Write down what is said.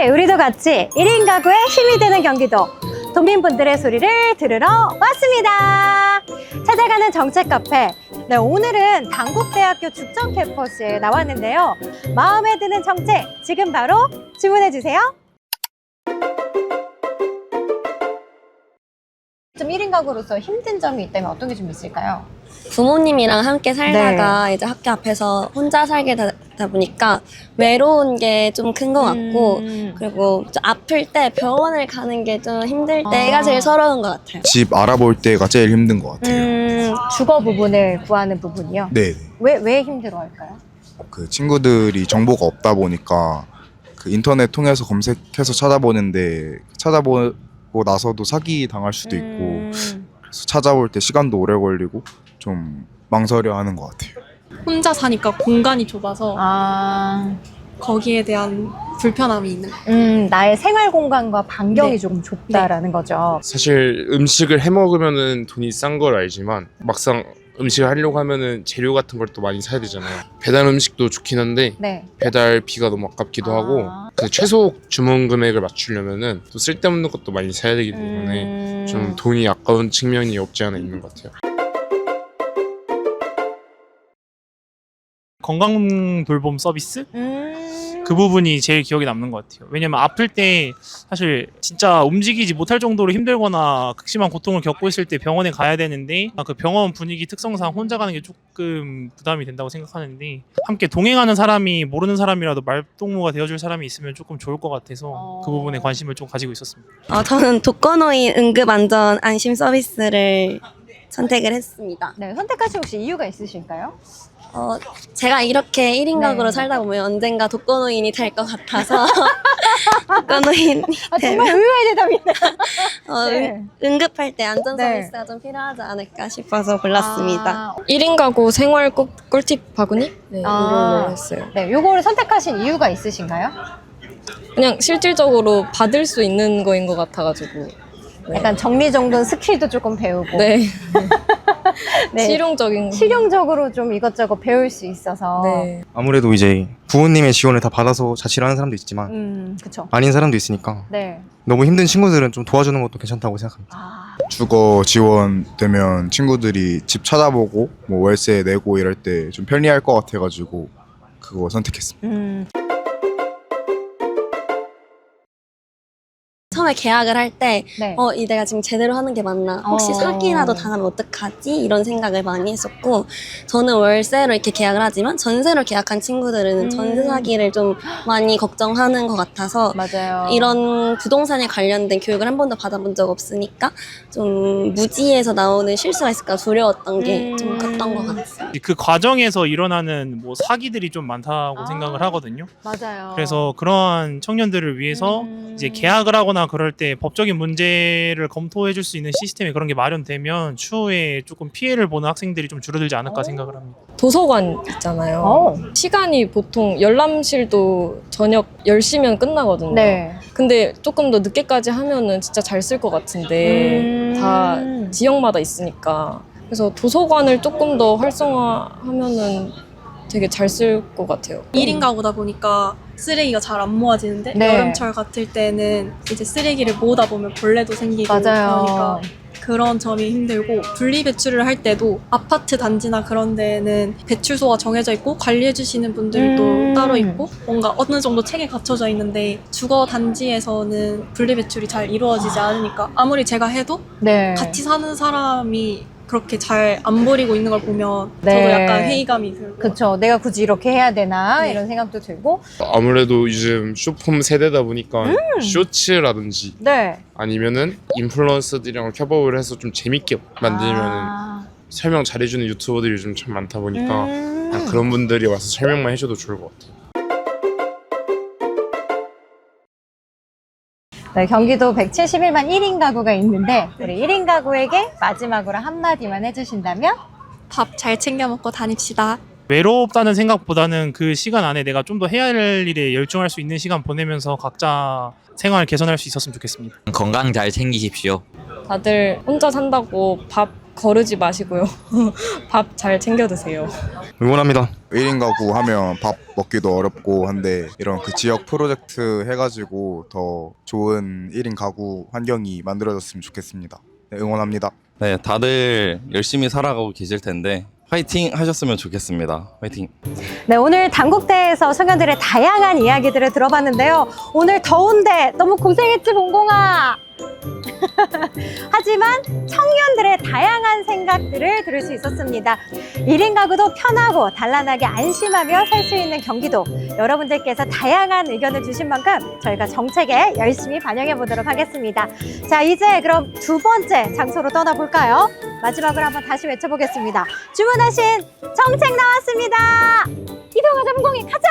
네, 우리도 같이 1인 가구의 힘이 되는 경기도 도민분들의 소리를 들으러 왔습니다. 찾아가는 정책 카페. 네, 오늘은 당국대학교 죽전 캠퍼스에 나왔는데요. 마음에 드는 정책 지금 바로 주문해 주세요. 좀 1인 가구로서 힘든 점이 있다면 어떤 게 좀 있을까요? 부모님이랑 함께 살다가 네. 이제 학교 앞에서 혼자 살게 되 다 보니까 외로운 게 좀 큰 것 같고 음. 그리고 좀 아플 때 병원을 가는 게 좀 힘들 아. 때가 제일 서러운 것 같아요. 집 알아볼 때가 제일 힘든 것 같아요. 음, 주거 부분을 구하는 부분이요. 네, 네. 왜, 왜 힘들어할까요? 그 친구들이 정보가 없다 보니까 그 인터넷 통해서 검색해서 찾아보는데 찾아보고 나서도 사기 당할 수도 있고 음, 그래서 찾아볼 때 시간도 오래 걸리고 좀 망설여 하는 것 같아요. 혼자 사니까 공간이 좁아서 아, 거기에 대한 불편함이 있는 거예요. 음, 나의 생활 공간과 반경이 네. 조금 좁다라는 거죠. 사실 음식을 해 먹으면은 돈이 싼 걸 알지만 막상 음식을 하려고 하면은 재료 같은 걸 또 많이 사야 되잖아요. 배달 음식도 좋긴 한데 네. 배달비가 너무 아깝기도 아. 하고 그 최소 주문 금액을 맞추려면은 또 쓸데없는 것도 많이 사야 되기 때문에 음, 좀 돈이 아까운 측면이 없지 않아 있는 것 같아요. 건강 돌봄 서비스 음, 그 부분이 제일 기억에 남는 것 같아요. 왜냐면 아플 때 사실 진짜 움직이지 못할 정도로 힘들거나 극심한 고통을 겪고 있을 때 병원에 가야 되는데 아, 그 병원 분위기 특성상 혼자 가는 게 조금 부담이 된다고 생각하는데 함께 동행하는 사람이 모르는 사람이라도 말동무가 되어줄 사람이 있으면 조금 좋을 것 같아서 어. 그 부분에 관심을 좀 가지고 있었습니다. 어, 저는 독거노인 응급 안전 안심 서비스를 선택을 했습니다. 네, 선택하신 혹시 이유가 있으실까요? 어, 제가 이렇게 1인 네. 가구로 살다 보면 언젠가 독거노인이 될 것 같아서 독거노인 아, 정말 의외의 대답이네. 어, 네. 응- 응급할 때 안전 네. 서비스가 좀 필요하지 않을까 싶어서 골랐습니다. 아, 1인 가구 생활 꿀, 꿀팁 바구니? 네, 아. 이걸로 했어요. 네, 요거를 선택하신 이유가 있으신가요? 그냥 실질적으로 받을 수 있는 거인 것 같아가지고. 네. 약간 정리정돈 스킬도 조금 배우고. 네. 네. 실용적인. 실용적으로 좀 이것저것 배울 수 있어서. 네. 아무래도 이제 부모님의 지원을 다 받아서 자취를 하는 사람도 있지만 음, 그쵸. 아닌 사람도 있으니까 네. 너무 힘든 친구들은 좀 도와주는 것도 괜찮다고 생각합니다. 아, 주거 지원되면 친구들이 집 찾아보고 뭐 월세 내고 이럴 때 좀 편리할 것 같아가지고 그거 선택했습니다. 음, 처음에 계약을 할 때 네. 어, 이 내가 지금 제대로 하는 게 맞나? 혹시 어. 사기라도 당하면 어떡하지? 이런 생각을 많이 했었고, 저는 월세로 이렇게 계약을 하지만 전세로 계약한 친구들은 음. 전세 사기를 좀 많이 걱정하는 것 같아서 맞아요. 이런 부동산에 관련된 교육을 한 번도 받아본 적 없으니까 좀 무지에서 나오는 실수가 있을까 두려웠던 게좀 음. 컸던 것 같아요. 그 과정에서 일어나는 뭐 사기들이 좀 많다고 아. 생각을 하거든요. 맞아요. 그래서 그러한 청년들을 위해서 음. 이제 계약을 하거나 그럴 때 법적인 문제를 검토해 줄 수 있는 시스템이 그런 게 마련되면 추후에 조금 피해를 보는 학생들이 좀 줄어들지 않을까 어. 생각을 합니다. 도서관 있잖아요. 어. 시간이 보통 열람실도 저녁 10시면 끝나거든요. 네. 근데 조금 더 늦게까지 하면은 진짜 잘 쓸 것 같은데 음. 다 지역마다 있으니까. 그래서 도서관을 조금 더 활성화하면은 되게 잘 쓸 것 같아요. 1인 가구다 보니까 쓰레기가 잘 안 모아지는데 네. 여름철 같을 때는 이제 쓰레기를 모으다 보면 벌레도 생기고 맞아요. 그러니까 그런 점이 힘들고 분리 배출을 할 때도 아파트 단지나 그런 데는 배출소가 정해져 있고 관리해 주시는 분들도 음. 따로 있고 뭔가 어느 정도 책에 갖춰져 있는데 주거 단지에서는 분리 배출이 잘 이루어지지 않으니까 아무리 제가 해도 네. 같이 사는 사람이 그렇게 잘 안 버리고 있는 걸 보면 네. 저도 약간 회의감이 들고 그쵸. 내가 굳이 이렇게 해야 되나? 네. 이런 생각도 들고. 아무래도 요즘 쇼폼 세대다 보니까 음. 쇼츠라든지 네. 아니면은 인플루언서들이랑 협업을 해서 좀 재밌게 만들면은 아. 설명 잘해주는 유튜버들이 요즘 참 많다 보니까 음. 아, 그런 분들이 와서 설명만 해줘도 좋을 것 같아요. 네, 경기도 171만 1인 가구가 있는데 우리 1인 가구에게 마지막으로 한마디만 해주신다면? 밥 잘 챙겨 먹고 다닙시다. 외롭다는 생각보다는 그 시간 안에 내가 좀 더 해야 할 일에 열중할 수 있는 시간 보내면서 각자 생활 개선할 수 있었으면 좋겠습니다. 건강 잘 챙기십시오. 다들 혼자 산다고 밥 거르지 마시고요. 밥 잘 챙겨 드세요. 응원합니다. 1인 가구 하면 밥 먹기도 어렵고 한데 이런 그 지역 프로젝트 해가지고 더 좋은 1인 가구 환경이 만들어졌으면 좋겠습니다. 네, 응원합니다. 네, 다들 열심히 살아가고 계실 텐데 화이팅 하셨으면 좋겠습니다. 화이팅. 네, 오늘 당국대에서 소녀들의 다양한 이야기들을 들어봤는데요. 오늘 더운데 너무 고생했지, 봉공아. 하지만 청년들의 다양한 생각들을 들을 수 있었습니다. 1인 가구도 편하고 단란하게 안심하며 살 수 있는 경기도. 여러분들께서 다양한 의견을 주신 만큼 저희가 정책에 열심히 반영해 보도록 하겠습니다. 자, 이제 그럼 두 번째 장소로 떠나볼까요? 마지막으로 한번 다시 외쳐보겠습니다. 주문하신 정책 나왔습니다. 이동하자, 봉공이 가자!